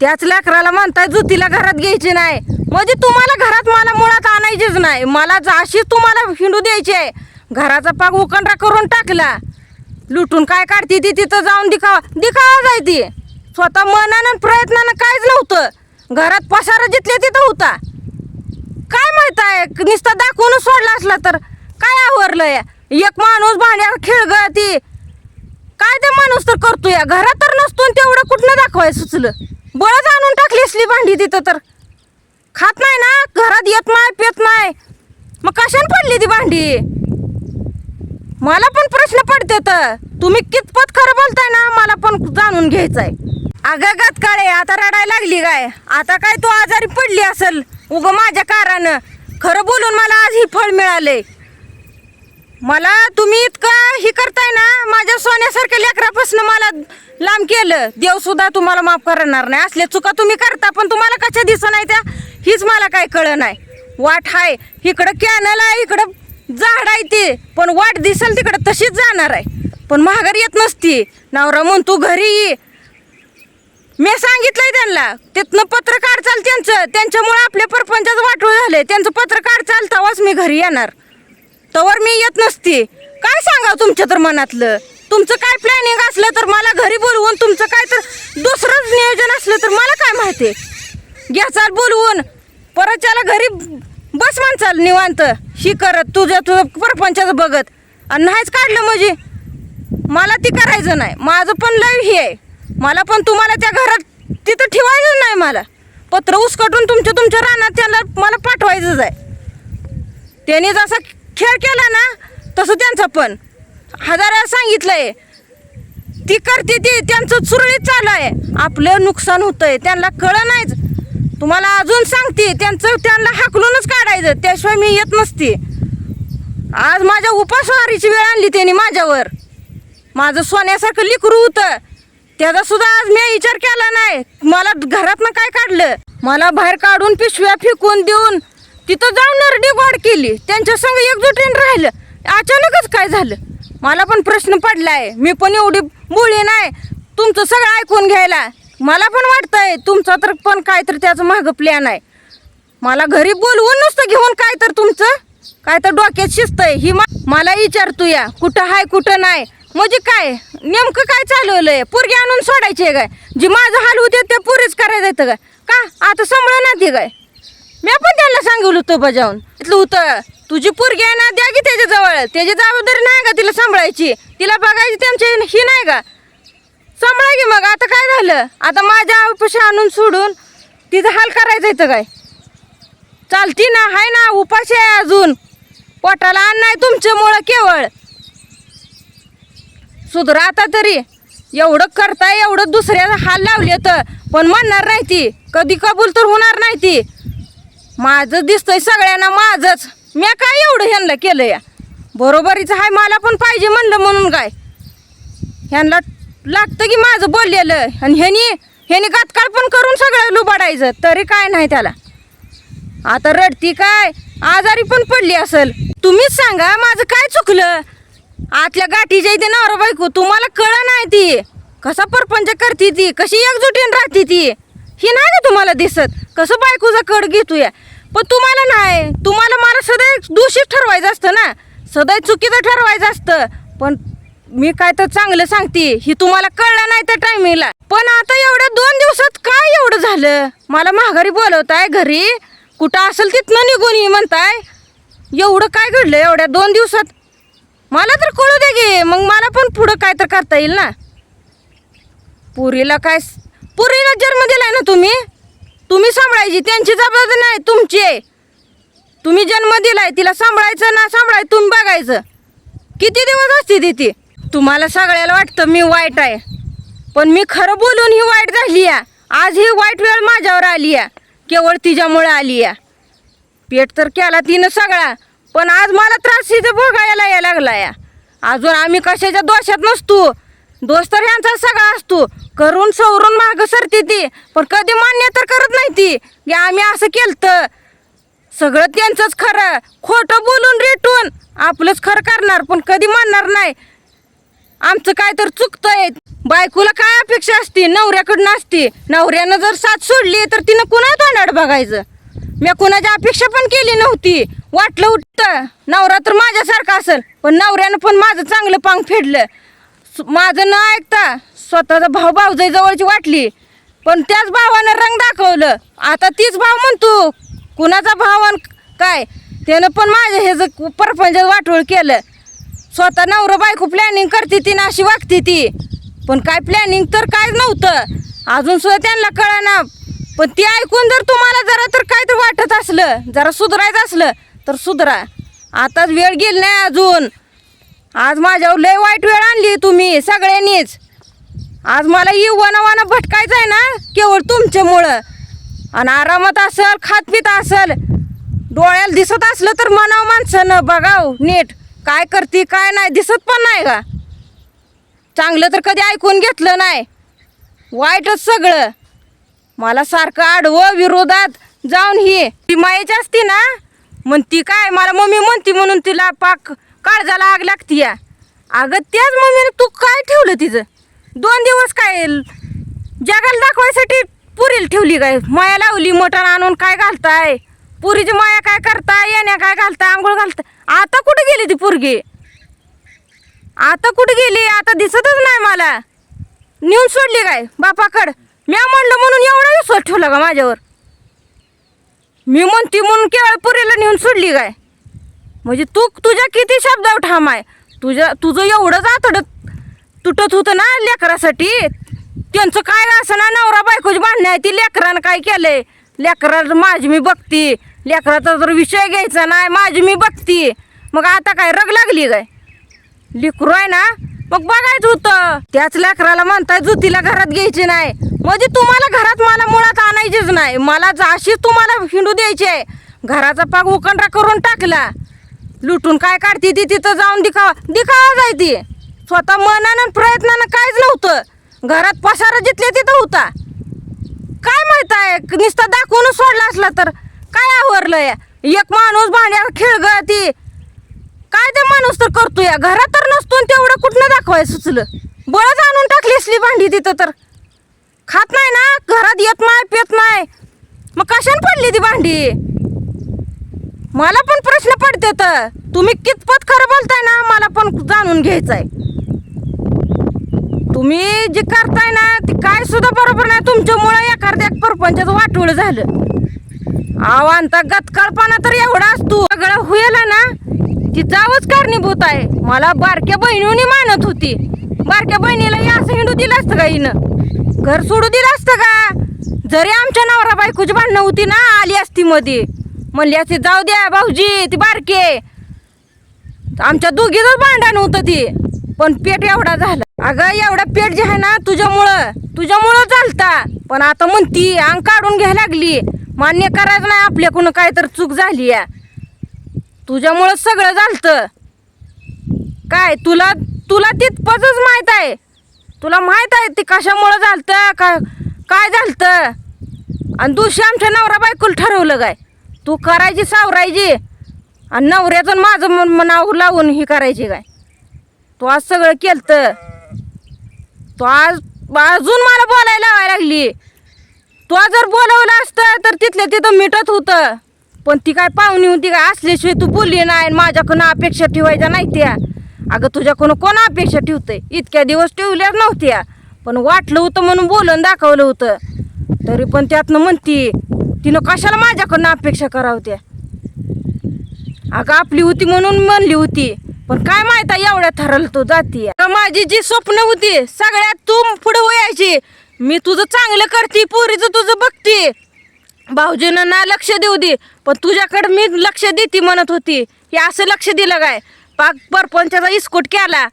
त्याच लेकराला म्हणताय जुतीला घरात घ्यायची नाही. म्हणजे तुम्हाला घरात मला मुळात आणायचीच नाही. मला अशीच तुम्हाला हिंडू द्यायची आहे. घराचा पाग उकंडा करून टाकला. लुटून काय काढते ती? तिथं जाऊन दिखावा दिखावा जायती स्वतः मनानं प्रयत्नानं काहीच नव्हतं. घरात पसारा जिथले तिथं होता. काय माहीत आहे? नुसतं दाखवून सोडला असला तर काय आवरलंय? एक माणूस भांड्यावर खेळ ती काय ते माणूस तर करतोय? घरात तर नसतो आणि तेवढं कुठनं दाखवायचं सुचलं? बळच आणून टाकली असली भांडी तिथं तर. खात नाही ना? घरात येत नाही पेत नाही. मग कशाने पडली ती भांडी? मला पण प्रश्न पडते तर. तुम्ही कितपत खरं बोलताय ना? मला पण जाणून घ्यायचंय. अगं गात काळे आता रडायला लागली काय? आता काय तू आजारी पडली असेल? उग माझ्या कारानं. खरं बोलून मला आज ही फळ मिळाले मला तुम्ही इतकं ही करताय ना माझ्या सोन्यासारख्या लेकरापासून मला लांब केलं. देव सुद्धा तुम्हाला माफ करणार नाही. असल्या चुका तुम्ही करता पण तुम्हाला कशा दिसत नाही त्या? हीच मला काय कळ नाही. वाट हाय. इकडं कॅनल आहे इकडं झाड आहे ते. पण वाट दिसेल तिकडं तशीच जाणार आहे. पण महागारी येत नसती. नवरा म्हणतो घरी ये. मी सांगितलंय त्यांना तिथनं पत्र काढचाल त्यांचं. त्यांच्यामुळं आपल्या परपंचाचं वाटोळ झाले त्यांचं पत्र काढचाल तेव्हाच मी घरी येणार. तवर मी येत नसते. काय सांगा तुमच्या तर मनातलं? तुमचं काय प्लॅनिंग असलं तर मला घरी बोलवून तुमचं काय तर दुसरंच नियोजन असलं तर मला काय माहिती घ्याचाल बोलवून. परत त्याला घरी बस माणसाल निवांत. ही करत तुझ्या तुझं परपंचाचं बघत. आणि नाहीच काढलं म्हणजे? मला ती करायचं नाही. माझं पण लय हे आहे. मला पण तुम्हाला त्या घरात तिथं ठेवायचं नाही मला. पत्र उसकटून तुमच्या तुमच्या रानात त्याला मला पाठवायचंच आहे. त्याने जसं खेळ केला ना तसं त्यांचं पण. हजारा सांगितलंय ती करते ती त्यांचं सुरळीत चालू आहे. आपलं नुकसान होतंय त्यांना कळं नाहीच. तुम्हाला अजून सांगते त्यांचं त्यांना हाकलूनच काढायचं त्याशिवाय मी येत नसते. आज माझ्या उपासवारीची वेळ आणली त्यांनी माझ्यावर. माझं सोन्यासारखं लिकरू होतं. त्याचा सुद्धा आज मी विचार केला नाही. मला घरातनं काय काढलं? मला बाहेर काढून पिशव्या फेकून देऊन तिथं जाऊन नरडी केली. त्यांच्या संग एकजुटीन राहिलं. अचानकच काय झालं? मला पण प्रश्न पडलाय. मी पण एवढी बोळी नाही. तुमचं सगळं ऐकून घ्यायला. मला पण वाटतंय तुमचा तर पण काय तर त्याचं मागं प्लॅन आहे. मला घरी बोलवून नुसतं घेऊन काय तर तुमचं? काय तर डोक्यात शिजतंय ही मा- मला विचारतो या कुठं हाय कुठं नाही? म्हणजे काय? नेमकं काय चालवलंय? पोरगी आणून सोडायची काय? जी माझं हाल होते ते पुरीच करायचं येतं काय? का? आता सांभाळ ना ते काय? मी पण त्यांना सांगितलं होतं बजावून. तिथलं होतं तुझी पोरगी आहे ना द्या की त्याच्या त्याची जबाबदारी नाही का तिला सांभाळायची? तिला बघायची त्यांची ही नाही का? सांभाळा की मग आता काय झालं? आता माझ्या आवपाशी आणून सोडून तिचं हाल करायचं इथं काय? चालती ना हाय ना उपाशी आहे अजून. पोटाला अन्न आहे तुमच्यामुळं केवळ. सुधरा आता तरी. एवढं करताय एवढं दुसऱ्याला हाल लावले तर पण म्हणणार नाही ती. कधी कबूल तर होणार नाही ती. माझं दिसतंय सगळ्यांना माझंच. मी काय एवढं ह्यांना केलं या बरोबरीच हाय मला पण पाहिजे म्हणलं म्हणून काय? ह्यांना लागतं की माझं बोललेलं. आणि ह्यानी ह्यानी गातकाळ पण करून सगळं लुबाडायचं तरी काय नाही त्याला. आता रडती काय? आजारी पण पडली असेल. तुम्हीच सांगा माझं काय चुकलं? आतल्या गाठीच्या इथे नवरा बायको तुम्हाला कळ नाही ती. कसा परपंच करते ती? कशी एकजुटीन राहते ती? ही नाही ना तुम्हाला दिसत. कसं बायकोचा कड घेतो या पण तुम्हाला नाही. तुम्हाला मला सदैव दोषीच ठरवायचं असतं ना. सदैव चुकीचं ठरवायचं असतं. पण मी काय तर चांगलं सांगते ही तुम्हाला कळलं नाही त्या टायमिंगला पण आता एवढ्या दोन दिवसात काय एवढं झालं? मला माघारी बोलवताय घरी. कुठं असेल तिथनं निघून ये म्हणताय. एवढं काय घडलं एवढ्या दोन दिवसात? मला तर कळू दे गे मग मला पण पुढं काय तर करता येईल ना. पुरीला काय पुरीला जन्म दिलाय ना तुम्ही? तुम्ही सांभाळायची त्यांची जबाबदारी नाही तुमची आहे. तुम्ही जन्म दिलाय तिला सांभाळायचं ना सांभाळायचं तुम्ही बघायचं. किती दिवस असते ती ती? तुम्हाला सगळ्याला वाटतं मी वाईट आहे. पण मी खरं बोलून ही वाईट झाली या. आज ही वाईट वेळ माझ्यावर आली या. केवळ तिच्यामुळे आली या. पेट तर केला तिनं सगळा पण आज मला त्रास इथं भोगायला यायला लागला या. अजून आम्ही कशाच्या दोषात नसतो. दोष तर ह्यांचा सगळा असतो. करून सवरून मागं सरते ती. पण कधी मान्य तर करत नाही ती. की आम्ही असं केलं सगळं त्यांचंच खरं. खोटं बोलून रेटून. आपलंच खरं करणार पण कधी मानणार नाही. आमचं काय तर चुकतंय. बायकोला काय अपेक्षा असते? नवऱ्याकडनं असते. नवऱ्यानं जर साथ सोडली तर तिनं कुणा तोंडाड बघायचं? मी कुणाची अपेक्षा पण केली नव्हती. वाटलं उठतं. नवरा तर माझ्यासारखा असेल. पण नवऱ्यानं पण माझं चांगलं पांग फेडलं. माझं न ऐकता स्वतःचा भाऊ भाऊजाई जवळची वाटली. पण त्याच भावानं रंग दाखवलं. आता तीच भाव म्हणतो कुणाचा भाव काय? त्यानं पण माझ्या हे जर परपंच वाटोळ केलं. स्वतः नवरं बायको प्लॅनिंग करते ती ना अशी वागते ती. पण काय प्लॅनिंग तर काय नव्हतं. अजून सुद्धा त्यांना कळना. पण ती ऐकून जर तुम्हाला जरा तर काय तर वाटत असलं जरा सुधरायचं असलं तर सुधरा. आताच वेळ गेली नाही अजून. आज माझ्यावर लय वाईट वेळ आणली तुम्ही सगळ्यांनीच. आज मला ही वनवानं भटकायचं आहे ना केवळ तुमच्यामुळं. आणि आरामात असल खात पित असल डोळ्याला दिसत असलं तर म्हणावं माणसानं बघाव नीट. काय करते काय नाही दिसत पण नाही का? चांगलं तर कधी ऐकून घेतलं नाही. वाईटच सगळं. मला सारखं आडवं विरोधात जाऊन ही. ती मायेची असती ना मग ती काय मला मम्मी म्हणती म्हणून तिला पाक काळजाला आग लागती या अगं त्याच मम्मीने तू काय ठेवलं तिचं? दोन दिवस काय जगाला दाखवायसाठी पुरील ठेवली काय? माया लावली मटण आणून काय घालताय? पुरीची माया काय करताय? येण्या काय घालताय? आंघोळ घालताय? आता कुठे गेली ती पोरगी? आता कुठे गेली? आता दिसतच नाही मला. नेऊन सोडली काय? बापाकड. मी म्हणलं म्हणून एवढा विश्वास ठेवला का माझ्यावर? मी म्हणती म्हणून केवळ पुरीला नेऊन सोडली काय? म्हणजे तू तुझ्या किती शब्दावर ठाम आहे? तुझ्या तुझं एवढं जातड तुटत होतं ना लेकरासाठी? त्यांचं काय असं ना नवरा बायकोची भांडणे आहे? ती लेकरानं काय केलंय? लेकराला माझी मी बघती. लेकराचा जर विषय घ्यायचा नाही माझी मी बघती. मग आता काय रग लागली काय? लेकरू आहे ना? मग बघायचं होतं. त्याच लेकराला म्हणताय जुतीला घरात घ्यायची नाही. म्हणजे तुम्हाला घरात मला मुळात आणायचीच नाही. मला अशीच तुम्हाला हिंडू द्यायची आहे. घराचा पाग उकंडा करून टाकला. लुटून काय काढते ती तिथं जाऊन दिखावा दिखावा जायती स्वतः मनानं प्रयत्नानं काहीच नव्हतं. घरात पसारा जिथले तिथं होता. काय माहीत आहे नुसतं दाखवून सोडला असला तर काय आवरलंय? एक माणूस भांड्यावर खेळ ती काय ते माणूस तर करतो या घरात तर नसतो आणि तेवढं कुठनं दाखवाय सुचलं? बळच आणून टाकली असली भांडी तिथं तर. खात नाही ना? घरात येत नाही पेत नाही. मग कशाने पडली ती भांडी? मला पण प्रश्न पडते तर. तुम्ही कितपत खरं बोलताय ना मला पण जाणून घ्यायचंय. तुम्ही जे करताय ना ते काय सुद्धा बरोबर नाही. तुमच्यामुळे एखाद्या परपंचाचं वाटोळ झालं. आव्हानता गतकाळपणा तर एवढा असतो. सगळं होईल ना ती जावच कारणीभूत आहे. मला बारक्या बहिणीने मानत होती. बारक्या बहिणीला हे असं हिंडू दिलं असतं का हिनं? घर सोडू दिलं असतं का? जरी आमच्या नवरा बायकोची भांडणं होती ना आली असती मध्ये म्हणली असे जाऊ द्या भाऊजी ती बारके आमच्या दोघीच भांडण होतं ती. पण पेट एवढा झाला. अगं एवढा पेट जे आहे ना तुझ्यामुळं तुझ्यामुळं चालता पण आता म्हणती अंग काढून घ्यायला लागली. मान्य करायचं नाही आपल्याकडून काय तर चूक झाली आहे. तुझ्यामुळं सगळं झालतं. काय तुला तुला तिथपतच माहीत आहे? तुला माहीत आहे ते कशामुळं झालतं? का काय झालतं? आणि दुसरी आमच्या नवरा बायकोला ठरवलं काय? तू करायची सावरायची. आणि नवऱ्याचं माझं मन नाव लावून ही करायची काय? तू आज सगळं केलतं. तू आज अजून मला बोलायला लावायला लागली. तू आज जर बोलवलं असतं तर तिथल्या तिथं मिटत होतं. पण ती काय पाहुणी होती काय असल्याशिवाय तू बोलली नाही आणि माझ्याकडून अपेक्षा ठेवायच्या नाही त्या अगं तुझ्याकडून कोण अपेक्षा ठेवते इतक्या दिवस ठेवल्याच नव्हत्या. पण वाटलं होतं म्हणून बोलून दाखवलं होतं. तरी पण त्यातनं म्हणती तिनं कशाला माझ्याकडनं अपेक्षा करावत्या अगं आपली होती म्हणून म्हणली होती. पण काय माहिती आहे एवढ्या थरल तू जाती माझी जी स्वप्न होती सगळ्यात तू पुढे व्हायची मी तुझं चांगलं करते पोरीचं तुझं बघते. भाऊजीनं ना लक्ष देऊ दे पण तुझ्याकडे मी लक्ष देते म्हणत होती. हे असं लक्ष दिलं काय? पाक परपंचाचा इस्कोट केला.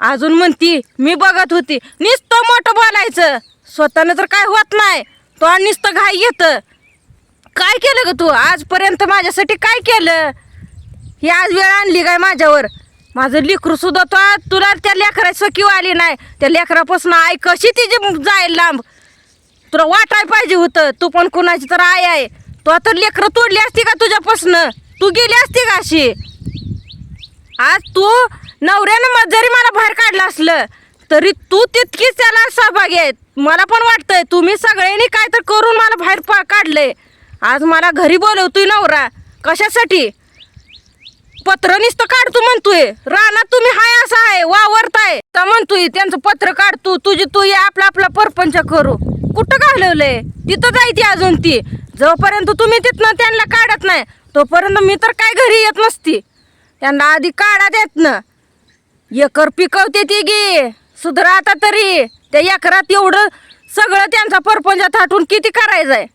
अजून म्हणती मी बघत होती. नुसतं मोठं बोलायचं. स्वतःनं तर काय होत नाही. तो आणि नुसतं घाई येतं. काय केलं ग तू? आजपर्यंत माझ्यासाठी काय केलं? ही आज वेळ आणली काय माझ्यावर? माझं लेकरू सुद्धा तो तुला त्या लेकरा सकीव आली नाही. त्या लेकरापासून आई कशी तिची जाईल लांब? तुला वाटाय पाहिजे होतं. तू पण कुणाची तर आई आहे. तू आता लेकरं तोडली असती का तुझ्यापासनं? तू गेली असती का अशी? आज तू नवऱ्यानं जरी मला बाहेर काढलं असलं तरी तू तितकीच त्याला सहभागी आहे मला पण वाटतंय तुम्ही सगळ्यांनी काय तर करून मला बाहेर पा काढलंय. आज मला घरी बोलवतोय नवरा. कशासाठी? पत्र निसतं काढतो म्हणतोय. रानात तुम्ही हाय असं आहे वावरताय. तर म्हणतोय त्यांचं पत्र काढतो तुझी तू ये आपला आपला परपंच करू. कुठं घालवलंय? तिथं जायची अजून ती. जोपर्यंत तुम्ही तिथनं त्यांना काढत नाही तोपर्यंत मी तर काय घरी येत नसती. त्यांना आधी काढा देत ना. एकर पिकवते ती गे. सुधरा आता तरी. त्या एकरात एवढं सगळं त्यांचा परपंच थाटून किती करायचं आहे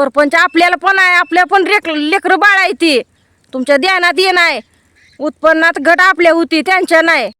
परपंच आपल्याला पण आहे आपल्या पण रेक लेकरं बाळ आहे ती. तुमच्या ध्यानात येणार आहे. उत्पन्नात घट आपल्या होती त्यांच्या नाही.